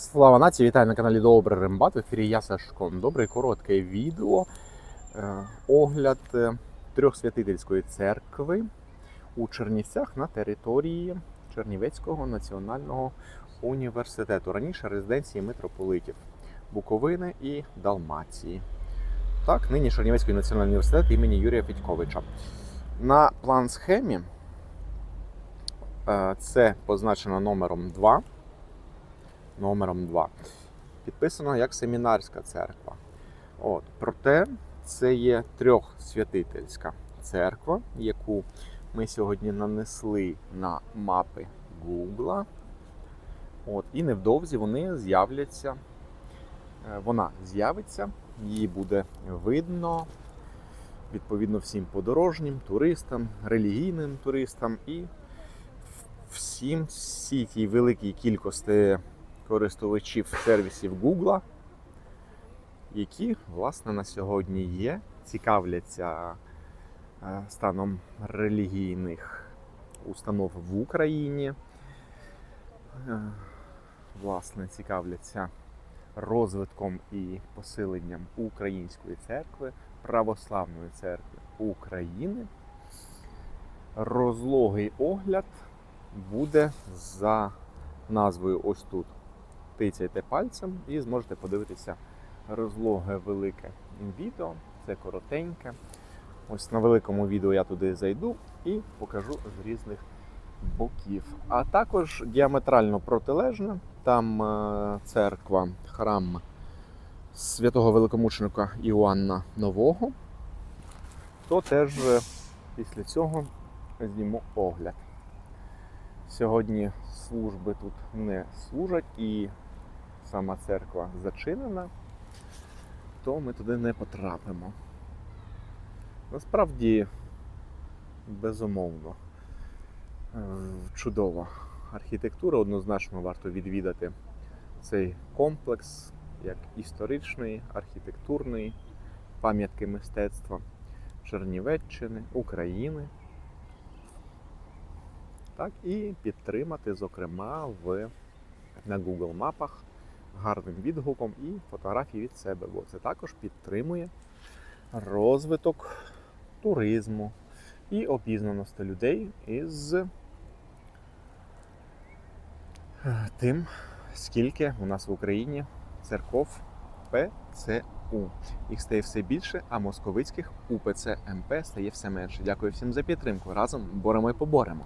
Слава нації, вітаю на каналі Добрий Рембат. В ефірі я Сашко. Добре, коротке відео. Е, Огляд е, трьохсвятительської церкви у Чернівцях на території Чернівецького національного університету. Раніше резиденції митрополитів Буковини і Далмації. Так, нині Чернівецький національний університет імені Юрія Федьковича. На план схемі е, це позначено номером 2 номером 2. Підписано як семінарська церква. От. Проте це є трьохсвятительська церква, яку ми сьогодні нанесли на мапи Google. І невдовзі вони з'являться. Е, Вона з'явиться, її буде видно відповідно всім подорожнім, туристам, релігійним туристам і всім всій тій великій кількості користувачів сервісів Google, які, власне, на сьогодні є, цікавляться е, станом релігійних установ в Україні, е, власне, цікавляться розвитком і посиленням Української церкви, Православної церкви України. Розлогий огляд буде за назвою ось тут тицяйте пальцем і зможете подивитися розлоге велике відео. Це коротеньке. Ось на великому відео я туди зайду і покажу з різних боків. А також діаметрально протилежне. Там е, церква, храм святого великомученика Іоанна Нового. То теж е, після цього зніму огляд. Сьогодні служби тут не служать і сама церква зачинена, то ми туди не потрапимо. Насправді, безумовно, е, чудова архітектура, однозначно варто відвідати цей комплекс як історичний, архітектурний, пам'ятки мистецтва Чернівеччини, України. Так, і підтримати, зокрема, в, на Google мапах гарним відгуком і фотографії від себе, бо це також підтримує розвиток туризму і обізнаності людей із е, тим, скільки у нас в Україні церков ПЦУ. Їх стає все більше, а московицьких УПЦ МП стає все менше. Дякую всім за підтримку. Разом боремо і поборемо.